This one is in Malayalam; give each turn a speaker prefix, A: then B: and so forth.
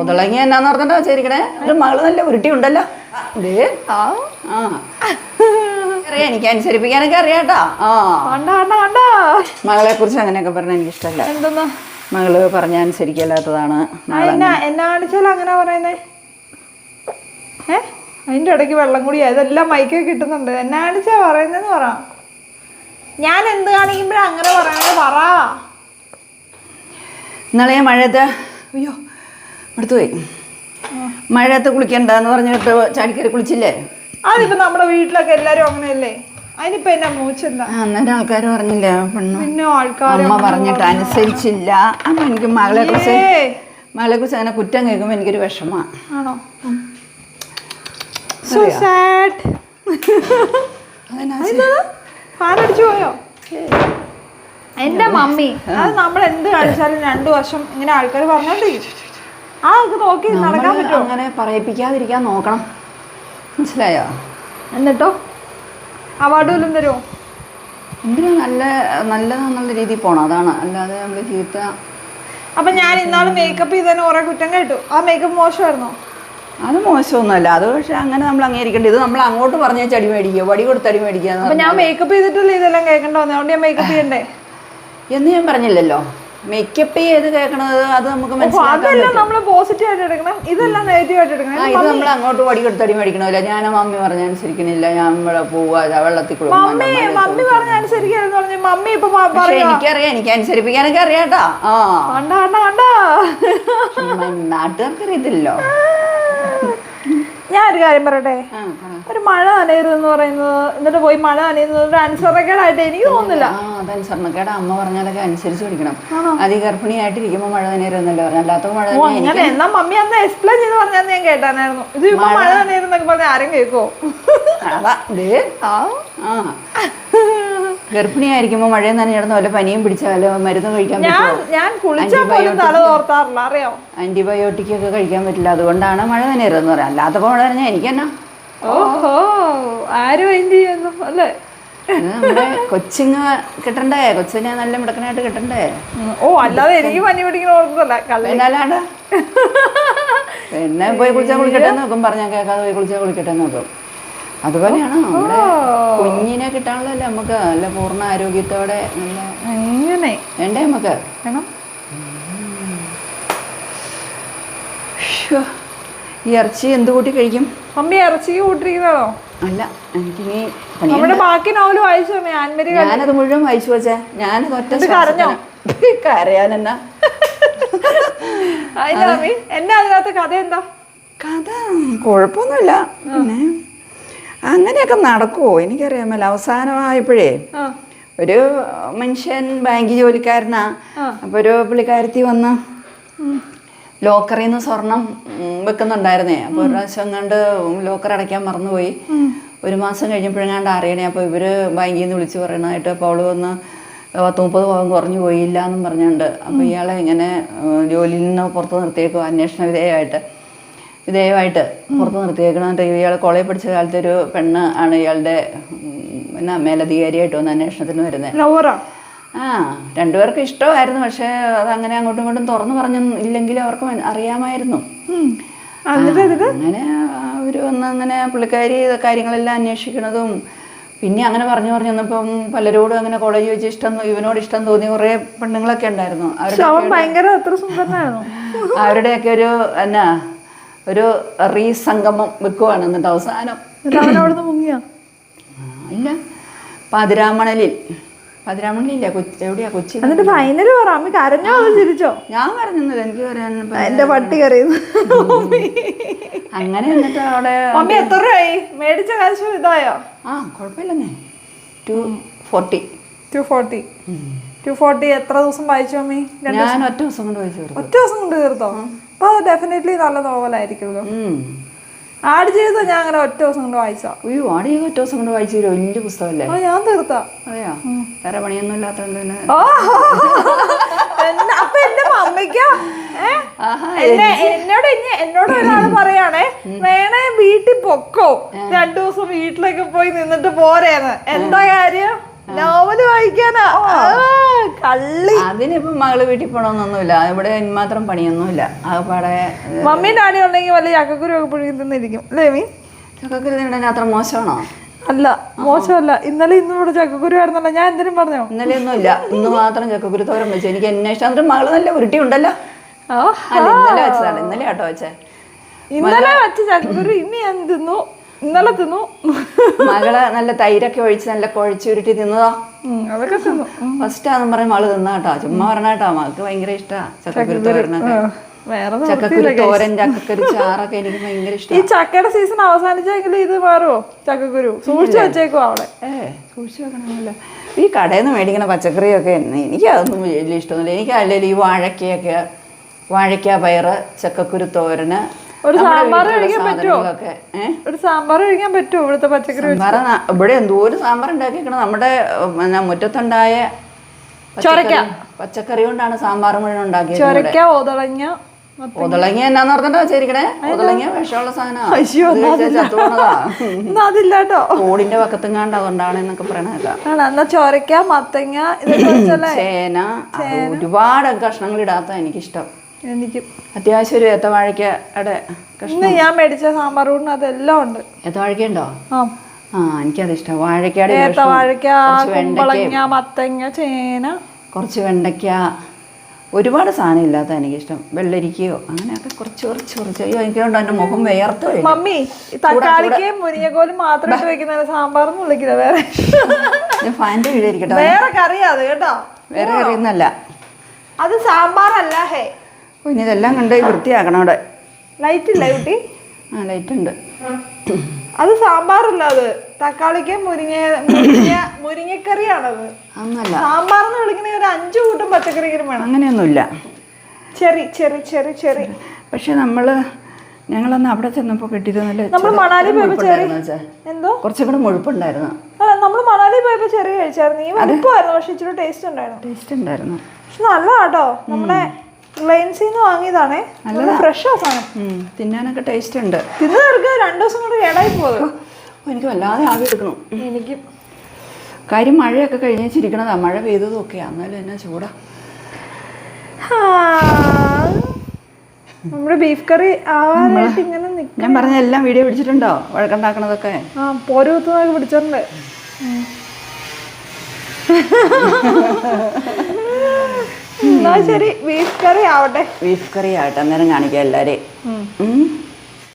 A: ഒതളങ്ങി എന്നാന്ന് പറഞ്ഞിട്ട് വെച്ചിരിക്കണേ? ഒരു മകൾ നല്ല ഉരുട്ടി ഉണ്ടല്ലോ. ആ ആ. അറിയാം എനിക്ക് അനുസരിപ്പിക്കാനൊക്കെ അറിയാട്ടോ ആ. മകളെ കുറിച്ച് അങ്ങനെയൊക്കെ പറഞ്ഞാൽ എനിക്ക് ഇഷ്ടമല്ല
B: എന്തെന്നാ?
A: മകൾ പറഞ്ഞ അനുസരിക്കല്ലാത്തതാണ്
B: എന്നാ കാണിച്ചാലും അങ്ങനെ പറയുന്നേ? ഏ? അതിന്റെ ഇടയ്ക്ക് വെള്ളം കൂടി അതെല്ലാം മൈക്കൊക്കെ കിട്ടുന്നുണ്ട്. എന്നാ കാണിച്ചാ പറയുന്നതെന്ന് പറ. ഞാൻ എന്ത് കാണിക്കുമ്പോഴാ അങ്ങനെ പറയണത് പറ.
A: ഇന്നലെ മഴത്ത് അയ്യോ. അടുത്ത് പോയി. മഴയത്ത് കുളിക്കണ്ടെന്ന് പറഞ്ഞിട്ട് ചാടിക്കറി കുളിച്ചില്ലേ?
B: അതിപ്പോ നമ്മുടെ വീട്ടിലൊക്കെ എല്ലാരും അങ്ങനെയല്ലേ? അതിനിപ്പോ എന്നാ മൂച്ചെന്താ?
A: ആ, അന്നേരം ആൾക്കാർ പറഞ്ഞില്ലേ പെണ്ണ്?
B: പിന്നെ ആൾക്കാർ
A: അമ്മ പറഞ്ഞിട്ട് അനുസരിച്ചില്ല. എനിക്ക് മകളെ കുറിച്ച് മകളെ കുറിച്ച് അങ്ങനെ കുറ്റം കേൾക്കുമ്പോ എനിക്കൊരു വിഷമമാണ്
B: ആണോ? സോ സാഡ് പോയോ? എന്റെ മമ്മി അത് നമ്മൾ എന്ത് കാണിച്ചാലും രണ്ടു വർഷം ഇങ്ങനെ ആൾക്കാർ പറഞ്ഞോണ്ടിരിക്കും. ആ ഇത് നോക്കി നടക്കാൻ പറ്റും
A: അങ്ങനെ പറയിപ്പിക്കാതിരിക്കാൻ നോക്കണം. മനസ്സിലായോ?
B: എന്നിട്ടോ? അവാർഡ് വല്ലതും തരുമോ?
A: എന്തിനാ നല്ല നല്ലതാന്നുള്ള രീതിയിൽ പോണം. അതാണ്. അല്ലാതെ നമ്മൾ ചീത്ത
B: അപ്പൊ ഞാൻ ഇന്നാൾ മേക്കപ്പ് ചെയ്തതിന് കുറേ കുറ്റം കേട്ടു. ആ മേക്കപ്പ് മോശമായിരുന്നോ?
A: അത് മോശമൊന്നുമല്ല. അത് പക്ഷെ അങ്ങനെ നമ്മൾ അംഗീകരിക്കേണ്ടത് ഇത് നമ്മൾ അങ്ങോട്ട് പറഞ്ഞ ചടി മേടിക്കുക. വടി കൊടുത്ത് അടി മേടിക്കുക
B: ഞാൻ മേക്കപ്പ് ചെയ്തിട്ടല്ലേ ഇതെല്ലാം കേൾക്കണ്ട അതുകൊണ്ട് ഞാൻ മേക്കപ്പ് ചെയ്യണ്ടേ?
A: എന്ന് ഞാൻ പറഞ്ഞില്ലല്ലോ. മേക്കപ്പ് ചെയ്ത് കേൾക്കണത്? അത് നമുക്ക്
B: അതെല്ലാം നമ്മൾ പോസിറ്റീവ് ആയിട്ട് എടുക്കണം. ഇതെല്ലാം നെഗറ്റീവ് ആയിട്ട് എടുക്കണം.
A: ആ, ഇത് നമ്മൾ അങ്ങോട്ട് വടി കൊടുത്തടി മേടിക്കണമില്ല. ഞാൻ മമ്മി പറഞ്ഞ അനുസരിക്കണില്ല ഞാൻ ഇവിടെ പോവാ വെള്ളത്തിൽ കുളിക്കും.
B: മമ്മി മമ്മി പറഞ്ഞ അനുസരിക്കാന്ന് പറഞ്ഞു മമ്മി ഇപ്പൊ പ-
A: പക്ഷെ
B: പറയാ
A: എനിക്കറിയാം എനിക്ക് അനുസരിപ്പിക്കാനൊക്കെ അറിയാട്ടാ ആ.
B: കണ്ട കണ്ട കണ്ട?
A: പക്ഷെ നാട്ടുകാർക്ക് അറിയത്തില്ലല്ലോ
B: ഞാൻ ഒരു കാര്യം പറയട്ടെ? ഒരു മഴ നനയരുത് എന്ന് പറയുന്നത് എന്നിട്ട് പോയി മഴ നനയുന്നത് ഒരു അനുസരണക്കേടായിട്ട് എനിക്ക് തോന്നുന്നില്ല.
A: അനുസരണക്കേട് അമ്മ പറഞ്ഞാലൊക്കെ അനുസരിച്ച് പഠിക്കണം അതി ഗർഭിണിയായിട്ടിരിക്കുമ്പോ ഗർഭിണിയായിട്ടിരിക്കുമ്പോൾ മഴ തന്നെയായിരുന്നല്ലോ പറഞ്ഞു. അല്ലാത്ത മഴ
B: അങ്ങനെ. എന്നാ മമ്മി അന്ന് എക്സ്പ്ലെയിൻ ചെയ്ത് പറഞ്ഞാൽ ഞാൻ കേട്ടാനായിരുന്നു. ഇത് ഇപ്പൊ മഴ നനയരുന്നൊക്കെ പറഞ്ഞ ആരും കേൾക്കുമോ
A: അതാ ആ. ഗർഭിണിയായിരിക്കുമ്പോൾ മഴ നനഞ്ഞിടന്ന് വല്ല പനിയും പിടിച്ച വല്ല മരുന്ന് കഴിക്കാൻ
B: ഞാൻ
A: പറ്റുമോ
B: ഞാൻ കുളിച്ചാൽ പോലും തല തോർത്താറില്ല അറിയോ?
A: ആന്റിബയോട്ടിക് ഒക്കെ കഴിക്കാൻ പറ്റില്ല. അതുകൊണ്ടാണ് മഴ നനയരുതെന്ന് പറയാം. അല്ലാത്തപ്പോൾ മഴ നനഞ്ഞാൽ എനിക്കെന്നാ
B: ഓഹോ ആരും എന്ത് ചെയ്യുന്നു? അല്ലേ?
A: ഇത് നമ്മുടെ കൊച്ചിങ് കിട്ടണ്ടേ? കൊച്ചിനെ നല്ല മിടക്കനായിട്ട് കിട്ടണ്ടേ?
B: ഓ അല്ലാതെ എനിക്ക് പനി കള്ളി.
A: പിന്നെ പോയി കുളിച്ചാൽ കുളിക്കട്ടെ നോക്കും. പറഞ്ഞാൽ കേൾക്കാതെ പോയി കുളിച്ചാൽ കുളിക്കട്ടെ നോക്കും. അതുപോലെയാണ്? നമ്മുടെ കുഞ്ഞിനെ കിട്ടാനുള്ളതല്ലേ നമുക്ക് നല്ല പൂർണ ആരോഗ്യത്തോടെ നല്ല
B: അങ്ങനെ
A: വേണ്ടേ നമുക്ക്? ഈ ഇറച്ചി എന്ത് കൂട്ടി കഴിക്കും?
B: അമ്മ ഇറച്ചി കൂട്ടിരിക്കുന്നതാണോ?
A: അല്ല എനിക്കിനി
B: നമ്മുടെ ബാക്കി നോവൽ വായിച്ചു ആൻമരി
A: ഞാനത് മുഴുവൻ വായിച്ചു വെച്ചേ. ഞാനത് ഒറ്റ
B: കരഞ്ഞോ?
A: കരയാനെന്നാ?
B: എന്നെ അതിനകത്ത് കഥ എന്താ?
A: കഥ? കുഴപ്പമൊന്നുമില്ല. പിന്നെ അങ്ങനെയൊക്കെ നടക്കുമോ എനിക്കറിയാമല്ല അവസാനമായപ്പോഴേ ഒരു മനുഷ്യൻ ബാങ്ക് ജോലിക്കാരനാ. അപ്പോൾ ഒരു പുള്ളിക്കാരത്തി വന്ന് ലോക്കറിൽ നിന്ന് സ്വർണം വെക്കുന്നുണ്ടായിരുന്നേ. അപ്പോൾ ഒരു പ്രാവശ്യം കണ്ട് ലോക്കർ അടയ്ക്കാൻ മറന്നുപോയി. ഒരു മാസം കഴിഞ്ഞപ്പോഴെങ്ങാണ്ട് അറിയണേ. അപ്പോൾ ഇവർ ബാങ്കിൽ നിന്ന് വിളിച്ച് പറയണതായിട്ട് അപ്പോൾ അവൾ വന്ന് പത്ത് മുപ്പത് പവൻ കുറഞ്ഞു പോയില്ല എന്നും പറഞ്ഞുകൊണ്ട് അപ്പോൾ ഇയാളെ ഇങ്ങനെ ജോലിയിൽ നിന്ന് പുറത്ത് നിർത്തിയേക്കും അന്വേഷണ വിധേയമായിട്ട് വിധേയമായിട്ട് പുറത്ത് നിർത്തിയേക്കണത് ഇയാൾ കോളേജ് പഠിച്ച കാലത്ത് ഒരു പെണ്ണ് ആണ് ഇയാളുടെ എന്നാ മേലധികാരിയായിട്ട് വന്ന് അന്വേഷണത്തിന് വരുന്നത് ആ രണ്ടുപേർക്കും ഇഷ്ടമായിരുന്നു പക്ഷേ അതങ്ങനെ അങ്ങോട്ടും ഇങ്ങോട്ടും തുറന്നു പറഞ്ഞു ഇല്ലെങ്കിൽ അവർക്ക് അറിയാമായിരുന്നു. അങ്ങനെ അവർ വന്ന് അങ്ങനെ പുള്ളിക്കാരി കാര്യങ്ങളെല്ലാം അന്വേഷിക്കണതും പിന്നെ അങ്ങനെ പറഞ്ഞു പറഞ്ഞു വന്നപ്പം പലരോടും അങ്ങനെ കോളേജ് വെച്ച് ഇഷ്ടം ഇവനോട് ഇഷ്ടം തോന്നി കുറേ പെണ്ണുങ്ങളൊക്കെ ഉണ്ടായിരുന്നു. അവരുടെ അവരുടെയൊക്കെ ഒരു എന്നാ ഒരു റീസംഗമം വെക്കുവാണ് എന്നിട്ട് അവസാനം.
B: അവിടുന്ന് മുങ്ങിയ?
A: ഇല്ല. പതിരാമണലിൽ. പതിരാമണലില്ല കൊച്ചി എവിടെയാ? കൊച്ചി
B: എന്നിട്ട് ഫൈനൽ പറ അമ്മ കരഞ്ഞോ ചിരിച്ചോ?
A: ഞാൻ പറഞ്ഞത് എനിക്ക് പറയാൻ
B: എന്റെ പട്ടി കരയുന്നു.
A: അങ്ങനെ എന്നിട്ട് അവിടെ
B: മമ്മി എത്ര രൂപയായി മേടിച്ച കാശ് ഇതായോ?
A: ആ കുഴപ്പമില്ലെന്നേ. Two forty
B: two forty two forty എത്ര ദിവസം വായിച്ചു മമ്മി രണ്ട്
A: ഞാൻ ഒറ്റ ദിവസം കൊണ്ട് വായിച്ചു
B: ഒറ്റ ദിവസം കൊണ്ട് തീർത്തോ? അപ്പൊ അത് ഡെഫിനറ്റ്ലി നല്ല നോവലായിരിക്കുമല്ലോ
A: ആഡ്
B: ആട് ജീവിതം ഞാൻ അങ്ങനെ ഒറ്റ ദിവസം കൊണ്ട് വായിച്ചാ
A: അയ്യോ ആടെ ഒറ്റ ദിവസം കൊണ്ട് വായിച്ചു വലിയ പുസ്തകമല്ലേ?
B: ഞാൻ തീർത്താ.
A: അതെയാ? വേറെ പണിയൊന്നും ഇല്ലാത്തതുകൊണ്ട് പിന്നെ
B: ഓ. എന്നെ- അപ്പൊ എന്റെ മമ്മിക്കാ ഏ? എന്നെ എന്നോട് ഇനി എന്നോട് ഒരാൾ പറയാണേ വേണേ വീട്ടിൽ പൊക്കോ? രണ്ടു ദിവസം വീട്ടിലേക്ക് പോയി നിന്നിട്ട് പോരേന്ന്. എന്താ കാര്യം? നോവൽ വായിക്കാനാ. കള്ളി.
A: അതിനിപ്പം മകൾ വീട്ടിൽ പോണോന്നൊന്നുമില്ല. ഇവിടെ മാത്രം പണിയൊന്നുമില്ല. ആകപ്പാടെ
B: മമ്മി ഡാഡി ഉണ്ടെങ്കിൽ വല്ല ചക്കക്കുരു ഒക്കെ പുഴുങ്ങി തിന്നിരിക്കും. അല്ലേ മീ?
A: ചക്കക്കുരു തിന്നണ അത്ര മോശമാണോ?
B: അല്ല മോശമല്ല. ഇന്നലെ ഇന്നും ഇവിടെ ചക്കക്കുരു ആയിരുന്നല്ലോ. ഞാൻ എന്തിനും പറഞ്ഞോ?
A: ഇന്നലെ ഒന്നും ഇല്ല ഇന്ന് മാത്രം ചക്കക്കുരു തോരൻ വെച്ചു. എനിക്ക് എന്നെ ഇഷ്ടം. എന്നിട്ട് മകൾ നല്ല ഉരുട്ടി ഉണ്ടല്ലോ. അല്ല ഇന്നലെ വെച്ചതാണ്. ഇന്നലെ ആട്ടോ വെച്ചേ.
B: ഇന്നലെ വെച്ച ചക്കക്കുരു ഇനി ഞാൻ തിന്നു. ഇന്നലെ തിന്നു.
A: മകൾ നല്ല തൈരൊക്കെ ഒഴിച്ച് നല്ല കുഴച്ച് ഉരുട്ടി തിന്നതോ
B: അതൊക്കെ തിന്നു.
A: ഫസ്റ്റ് ആണെന്ന് പറയും മകൾ തിന്ന കേട്ടോ ചുമ്മാ പറഞ്ഞ കേട്ടോ മകൾക്ക് ഭയങ്കര ഇഷ്ടാ. ചക്കക്കുരു തോരനൊക്കെ. ചക്കക്കുരു തോരൻ ചക്കക്കുരു ചാറൊക്കെ എനിക്ക് ഭയങ്കര
B: ഈ
A: ഇഷ്ടം
B: ചക്കയുടെ സീസൺ അവസാനിച്ചെങ്കിൽ ഇത് മാറുമോ ചക്കക്കുരു. സൂക്ഷിച്ചു വെച്ചേക്കോ അവിടെ?
A: ഏ സൂക്ഷിച്ചു വെക്കണമല്ലോ ഈ കടയിൽ നിന്ന് മേടിക്കുന്ന പച്ചക്കറിയൊക്കെ എനിക്ക് അതൊന്നും വലിയ ഇഷ്ടമൊന്നുമില്ല. എനിക്ക് അല്ലെങ്കിൽ ഈ വാഴക്കയൊക്കെ വാഴക്ക പയറ് ചക്കക്കുരു തോരന്
B: ഒരു സാമ്പാർ കഴിക്കാൻ പറ്റുമോ? ഒരു സാമ്പാർ കഴിക്കാൻ പറ്റുമോ ഇവിടുത്തെ പച്ചക്കറി
A: സാമ്പാർ ഇവിടെ എന്തോരം സാമ്പാർ ഉണ്ടാക്കിയിരിക്കണം നമ്മുടെ മുറ്റത്തുണ്ടായ പച്ചക്കറി- പച്ചക്കറി കൊണ്ടാണ് സാമ്പാർ മുഴുവൻ ഉണ്ടാക്കിയത്
B: ചൊരക്ക ഓതളങ്ങ
A: ഒതളങ്ങി എന്നാന്ന് പറഞ്ഞിട്ടാ വെച്ചിരിക്കണേ ഒതളങ്ങി വിഷമുള്ള സാധനമാണ്
B: അയ്യോ, എന്നാ അതില്ല. കേട്ടോ.
A: ഓടിന്റെ പക്കത്തും അതുകൊണ്ടാണ് എന്നൊക്കെ
B: പറയണത് എന്നാ ചൊരക്ക മത്തങ്ങ
A: ചേന. ഒരുപാട് കഷ്ണങ്ങൾ ഇടാത്ത എനിക്കിഷ്ടം.
B: എനിക്ക്
A: അത്യാവശ്യം ഒരു ഏത്തവാഴയ്ക്കയുടെ കഷ്ണം.
B: ഇന്ന് ഞാൻ മേടിച്ച സാമ്പാർ കൂടിന് അതെല്ലാം ഉണ്ട്.
A: ഏത്തവാഴയ്ക്ക ഉണ്ടോ
B: ആ.
A: ആ എനിക്കത് ഇഷ്ടം വാഴയ്ക്കയുടെ ഒരു
B: ഏത്ത
A: കഷ്ണം,
B: വാഴക്ക
A: കുറച്ച് വെണ്ടയ്ക്ക
B: കുമ്പളങ്ങ മത്തങ്ങ ചേന.
A: കുറച്ച് വെണ്ടയ്ക്ക. ഒരുപാട് സാധനം ഇല്ലാത്ത എനിക്കിഷ്ടം. വെള്ളരിക്കയോ അങ്ങനെയൊക്കെ കുറച്ച് കുറച്ച് കുറച്ച്. അയ്യോ എനിക്കുണ്ടോ എന്റെ മുഖം വേർത്ത്
B: മമ്മി തക്കാളിക്കയും മുരിങ്ങക്കോലും മാത്രം വെക്കുന്ന സാമ്പാർ എന്ന് വിളിക്കില്ല വേറെ
A: ഞാൻ ഫാന്റെ വീഴായിരിക്കട്ടെ
B: വേറെ കറിയാതെ കേട്ടോ.
A: വേറെ കറിയൊന്നല്ല
B: അത് സാമ്പാറല്ല ഹേ.
A: ഓ, ഇനി ഇതെല്ലാം കണ്ട് വൃത്തിയാക്കണം അവിടെ.
B: ലൈറ്റ് ഇല്ല കുട്ടി?
A: ആ ലൈറ്റ് ഉണ്ട്
B: അത് സാമ്പാറല്ല അത്. തക്കാളിക്ക് മുരിങ്ങ മുരിങ്ങ മുരിങ്ങക്കറിയാണത്.
A: അന്നല്ല.
B: സാമ്പാർ എന്ന് വിളിക്കണ ഒരു അഞ്ചു കൂട്ടം പച്ചക്കറിക്കും വേണം.
A: അങ്ങനെയൊന്നുമില്ല.
B: Cherry cherry cherry cherry.
A: പക്ഷെ നമ്മൾ ഞങ്ങളന്ന് അവിടെ ചെന്നപ്പോൾ കിട്ടിയത് നല്ല
B: നമ്മൾ മണാലി പോയപ്പോൾ
A: മുഴുപ്പുണ്ടായിരുന്നു
B: എന്തോ?
A: കുറച്ചും കൂടെ മുഴുപ്പുണ്ടായിരുന്നു.
B: നമ്മൾ മണാലി പോയപ്പോ ചെറിയ കഴിച്ചായിരുന്നു. ഈ വലുപ്പമായിരുന്നു പക്ഷെ ഇച്ചിരി ടേസ്റ്റ് ഉണ്ടായിരുന്നു.
A: ടേസ്റ്റ് ഉണ്ടായിരുന്നു.
B: പക്ഷെ നല്ലതാട്ടോ. നമ്മുടെ റിലയൻസിൽ നിന്ന് വാങ്ങിയതാണേ നല്ല ഫ്രഷ് സാധനം.
A: തിന്നാനൊക്കെ ടേസ്റ്റ് ഉണ്ട്.
B: തിന്നു തീർക്കുക രണ്ടു ദിവസം കൊണ്ട് കേടായി പോകും
A: എനിക്ക് വല്ലാതെ ആവി എടുക്കണം.
B: എനിക്ക്
A: കാര്യം മഴയൊക്കെ കഴിഞ്ഞിരിക്കണതാ മഴ പെയ്തതും ഒക്കെ. എന്നാലും എന്നാ ചൂടാ.
B: നമ്മുടെ ബീഫ് കറി ആവാനായിട്ട് ഇങ്ങനെ നിൽക്കും
A: ഞാൻ പറഞ്ഞ എല്ലാം വീഡിയോ പിടിച്ചിട്ടുണ്ടോ? വഴക്കുണ്ടാക്കണതൊക്കെ?
B: ആ പോര് കുത്തുന്നതൊക്കെ പിടിച്ചിട്ടുണ്ട്. എന്നാ ശരി ബീഫ് കറി ആവട്ടെ.
A: ബീഫ് കറി ആവട്ടെ അന്നേരം കാണിക്കാം എല്ലാവരെയും ഉം.